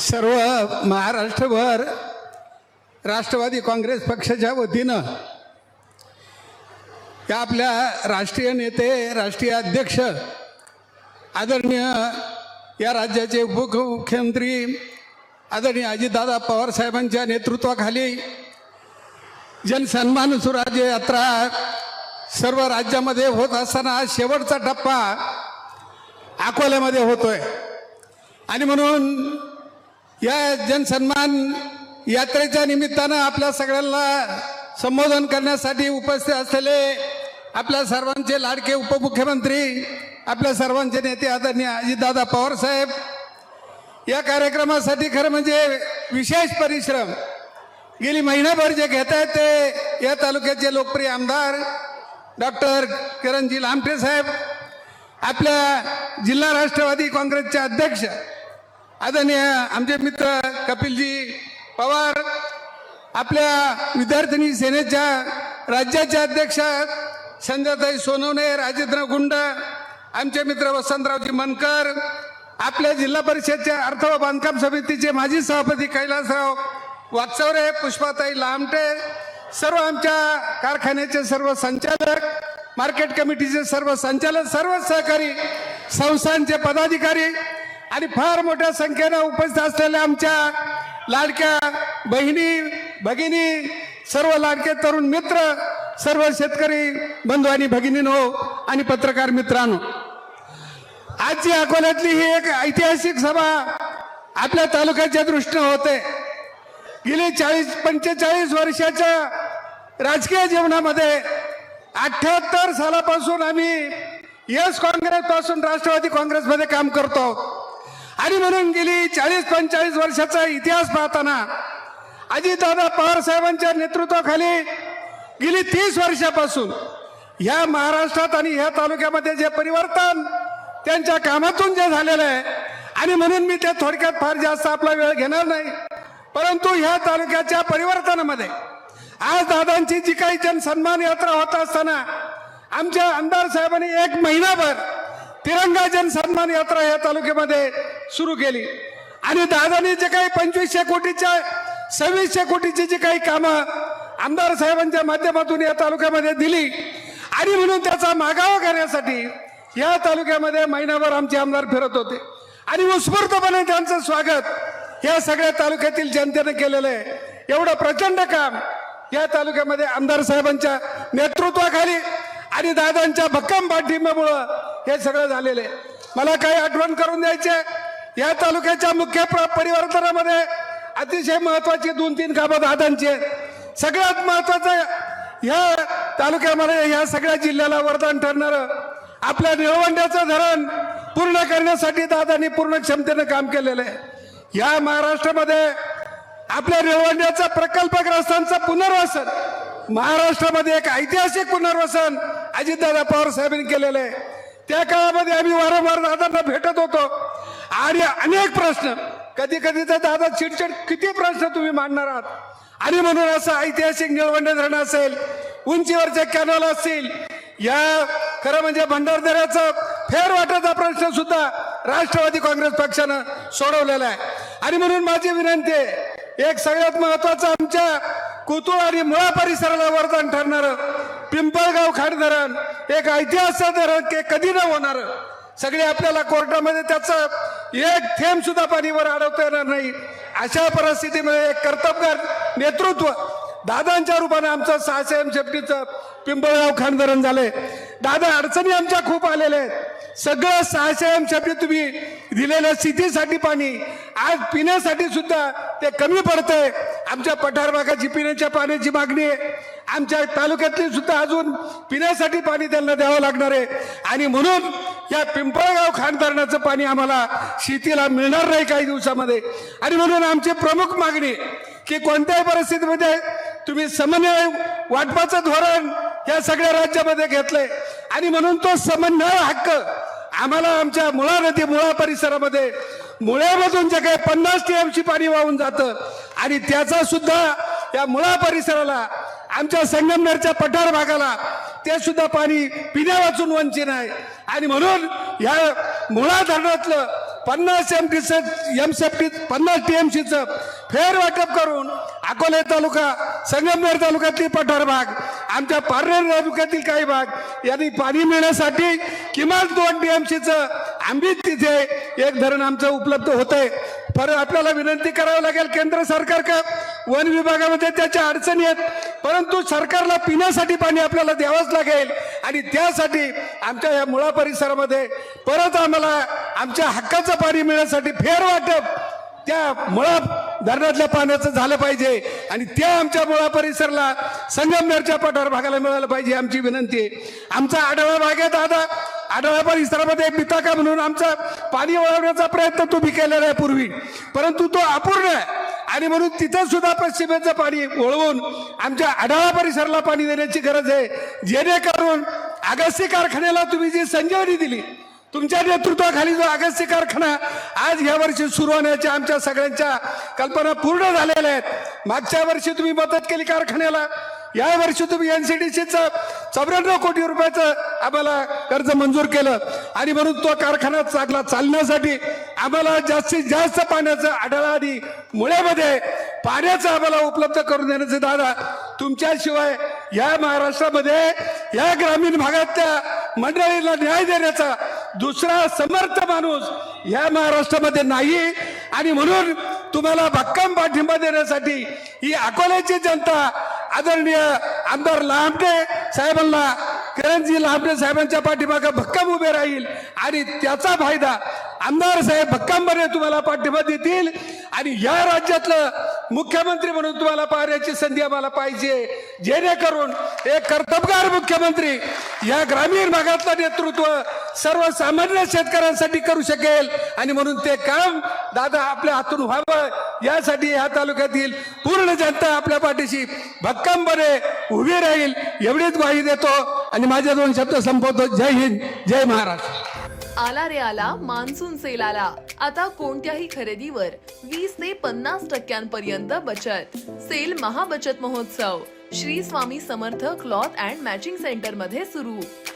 सर्व महाराष्ट्रभर राष्ट्रवादी काँग्रेस पक्षाच्या वतीनं या आपल्या राष्ट्रीय नेते राष्ट्रीय अध्यक्ष आदरणीय या राज्याचे उपमुख्यमंत्री आदरणीय अजितदादा पवार साहेबांच्या नेतृत्वाखाली जनसन्मान सुराज्य यात्रा सर्व राज्यामध्ये होत असताना आज शेवटचा टप्पा अकोल्यामध्ये होतोय. आणि म्हणून या जनसन्मान यात्रेच्या निमित्तानं आपल्या सगळ्यांना संबोधन करण्यासाठी उपस्थित असलेले आपल्या सर्वांचे लाडके उपमुख्यमंत्री आपल्या सर्वांचे नेते आदरणीय अजितदादा पवार साहेब या कार्यक्रमासाठी खरं म्हणजे विशेष परिश्रम. गेली महिनाभर जे घेत आहेत ते या तालुक्याचे लोकप्रिय आमदार डॉक्टर किरणजी लामटे साहेब आपल्या जिल्हा राष्ट्रवादी काँग्रेसचे अध्यक्ष आदरणीय आमचे मित्र कपिलजी पवार आपल्या विद्यार्थिनी सेनेच्या राज्याच्या अध्यक्ष संध्याताई सोनवणे राजेंद्र गुंड आमचे मित्र वसंतरावजी मनकर आपल्या जिल्हा परिषदच्या अर्थ व बांधकाम समितीचे माजी सभापती कैलासराव वाकचौरे पुष्पाताई लामटे सर्व आमच्या कारखान्याचे सर्व संचालक मार्केट कमिटीचे सर्व संचालक सर्व सहकारी संस्थांचे पदाधिकारी आणि फार मोठ्या संख्येनं उपस्थित असलेल्या आमच्या लाडक्या बहिणी भगिनी सर्व लाडके तरुण मित्र सर्व शेतकरी बंधू आणि भगिनीनो आणि पत्रकार मित्रांनो. आजची अकोल्यातली ही एक ऐतिहासिक सभा आपल्या तालुक्याच्या दृष्टीनं होते. गेली चाळीस पंचेचाळीस वर्षाच्या राजकीय जीवनामध्ये अठ्याहत्तर सालापासून आम्ही येस काँग्रेसपासून राष्ट्रवादी काँग्रेसमध्ये काम करतो. आहोत आणि म्हणून गेली चाळीस पंचेचाळीस वर्षाचा इतिहास पाहताना. अजितदादा पवार साहेबांच्या नेतृत्वाखाली गेली तीस वर्षापासून ह्या महाराष्ट्रात आणि ह्या तालुक्यामध्ये जे परिवर्तन त्यांच्या कामातून जे झालेलं आहे आणि म्हणून मी ते थोडक्यात फार जास्त आपला वेळ घेणार नाही. परंतु ह्या तालुक्याच्या परिवर्तनामध्ये आज दादांची जी काही जनसन्मान यात्रा होत असताना आमच्या आमदार साहेबांनी एक महिनाभर तिरंगा जनसन्मान यात्रा या तालुक्यामध्ये सुरू केली. आणि दादानी जे काही पंचवीसशे कोटीच्या सव्वीसशे कोटीची जी काही कामं आमदार साहेबांच्या माध्यमातून या तालुक्यामध्ये दिली आणि म्हणून त्याचा मागावा करण्यासाठी या तालुक्यामध्ये महिनाभर आमचे आमदार फिरत होते. आणि उत्स्फूर्तपणे त्यांचं स्वागत या सगळ्या तालुक्यातील जनतेने केलेलं आहे. एवढं प्रचंड काम या तालुक्यामध्ये आमदार साहेबांच्या नेतृत्वाखाली आणि दादांच्या भक्कम पाठिंब्यामुळं हे सगळं झालेलं आहे. मला काही आठवण करून द्यायचे या तालुक्याच्या मुख्य परिवर्तनामध्ये अतिशय महत्वाची दोन तीन कामं दादांची. सगळ्यात महत्वाचं ह्या तालुक्यामध्ये ह्या सगळ्या जिल्ह्याला वरदान ठरणारं आपल्या निळवंड्याचं धरण पूर्ण करण्यासाठी दादांनी पूर्ण क्षमतेनं काम केलेलं आहे. या महाराष्ट्रामध्ये आपल्या निळवंड्याचा प्रकल्पग्रस्तांचं पुनर्वसन महाराष्ट्रामध्ये एक ऐतिहासिक पुनर्वसन अजितदादा पवार साहेबांनी केलेलं आहे. त्या काळामध्ये आम्ही वारंवार दादांना भेटत होतो. आणि अनेक प्रश्न. कधी कधी तर दादा चिडचिड किती प्रश्न तुम्ही मांडणार आहात? आणि म्हणून असं ऐतिहासिक निळवंडे धरण असेल उंचीवरचे कॅनल असतील या खरं म्हणजे भंडारदऱ्याचा फेरवाटाचा प्रश्न सुद्धा राष्ट्रवादी काँग्रेस पक्षानं सोडवलेला आहे. आणि म्हणून माझी विनंती आहे एक सगळ्यात महत्वाचं आमच्या कुतुळ आणि मुळा परिसराला वरदान ठरणारं पिंपळगाव खाड धरण एक ऐतिहासिक धरण ते कधी न होणार सगळे आपल्याला कोर्टामध्ये त्याचं एक थेंब सुद्धा पाणीवर अडवता येणार नाही. अशा परिस्थितीमध्ये एक कर्तबगार नेतृत्व दादांच्या रूपाने आमचं सहाशे एम सेफ्टीचं पिंपळगाव खानधरण धरण दादा अडचणी आमच्या खूप आलेल्या आहेत. सगळं सहाशे एम तुम्ही दिलेल्या शेतीसाठी पाणी आज पिण्यासाठी सुद्धा ते कमी पडतंय. आमच्या पठार भागाची पिण्याच्या पाण्याची मागणी आहे. आमच्या तालुक्यातली सुद्धा अजून पिण्यासाठी पाणी त्यांना द्यावं लागणार आहे. आणि म्हणून या पिंपळगाव खानधरणाचं पाणी आम्हाला शेतीला मिळणार नाही काही दिवसामध्ये. आणि म्हणून आमची प्रमुख मागणी की कोणत्याही परिस्थितीमध्ये तुम्ही समन्वय वाटपाचं धोरण या सगळ्या राज्यामध्ये घेतलंय. आणि म्हणून तो समन्वय हक्क आम्हाला आमच्या मुळा नदी मुळा परिसरामध्ये मुळ्यामधून जे काही पन्नास टीएमची पाणी वाहून जातं आणि त्याचा सुद्धा या मुळा परिसराला आमच्या संगमनेरच्या पठार भागाला ते सुद्धा पाणी पिण्या वाचून वंचित आहे. आणि म्हणून या मुळा धरणातलं पन्नास एम टी एम सेफ्टी पन्नास टी एम सीचं फेरवाटप करून अकोले तालुका संगमनेर तालुक्यातील पठार भाग आमच्या पारनेर तालुक्यातील काही भाग यांनी पाणी मिळण्यासाठी किमान दोन टी एम आम्ही तिथे एक धरण आमचं उपलब्ध होतंय. पर आपल्याला विनंती करावी लागेल केंद्र सरकार का वन विभागामध्ये त्याच्या अडचणी आहेत. परंतु सरकारला पिण्यासाठी पाणी आपल्याला द्यावंच लागेल. आणि त्यासाठी आमच्या या मुळा परिसरामध्ये परत आम्हाला आमच्या हक्काचं पाणी मिळण्यासाठी फेर वाटप त्या मुळा धरणातल्या पाण्याचं झालं पाहिजे. आणि त्या आमच्या मुळा परिसरला संगमनेरच्या पठार भागाला मिळालं पाहिजे आमची विनंती आहे. आमचा आढळा भाग आहे दादा. आढळा परिसरामध्ये पिताका म्हणून आमचा पाणी वळवण्याचा प्रयत्न तुम्ही केलेला आहे पूर्वी. परंतु तो अपूर्ण आहे. आणि म्हणून तिथं सुद्धा पश्चिमेचं पाणी वळवून आमच्या आढळा परिसराला पाणी देण्याची गरज आहे. जेणेकरून अगस्ती कारखान्याला तुम्ही जी संजीवनी दिली तुमच्या नेतृत्वाखाली जो अगस्ती कारखाना आज या वर्षी सुरू होण्याच्या आमच्या सगळ्यांच्या कल्पना पूर्ण झालेल्या आहेत. मागच्या वर्षी तुम्ही मदत केली कारखान्याला. या वर्षी तुम्ही एनसीडीसीचं चौऱ्याण्णव कोटी रुपयाचं आम्हाला कर्ज मंजूर केलं. आणि म्हणून तो कारखाना चांगला चालण्यासाठी आम्हाला जास्तीत जास्त पाण्याचं आढळा आणि मुळ्यामध्ये पाण्याचं आम्हाला उपलब्ध करून देण्याचे दादा तुमच्याशिवाय या महाराष्ट्रामध्ये या ग्रामीण भागातल्या मंडळीला न्याय देण्याचा दुसरा समर्थ माणूस या महाराष्ट्रामध्ये नाही. आणि म्हणून तुम्हाला भक्कम पाठिंबा देण्यासाठी ही अकोल्याची जनता आदरणीय आमदार लांबटे साहेबांना किरणजी लांबटे साहेबांच्या पाठीमागे भक्कम उभे राहील. आणि त्याचा फायदा आमदार साहेब भक्कमपणे तुम्हाला पाठिंबा देतील. आणि या राज्यातलं मुख्यमंत्री म्हणून तुम्हाला पाहण्याची संधी आम्हाला पाहिजे. जेणेकरून एक कर्तबगार मुख्यमंत्री या ग्रामीण भागातलं नेतृत्व सर्वसामान्य शेतकऱ्यांसाठी करू शकेल. आणि म्हणून ते काम दादा आपल्या हातून व्हावं. यासाठी ह्या तालुक्यातील पूर्ण जनता आपल्या पाठीशी भक्कमपणे उभी राहील. एवढीच ग्वाही देतो. आणि माझे दोन शब्द संपवतो. जय हिंद जय महाराष्ट्र. आला रे आला मान्सून सेल आला. आता कोणत्याही खरेदीवर वीस ते पन्नास टक्क्यांपर्यंत बचत. सेल महाबचत महोत्सव. Shri Swami Samarth cloth and matching सेंटरमध्ये सुरू.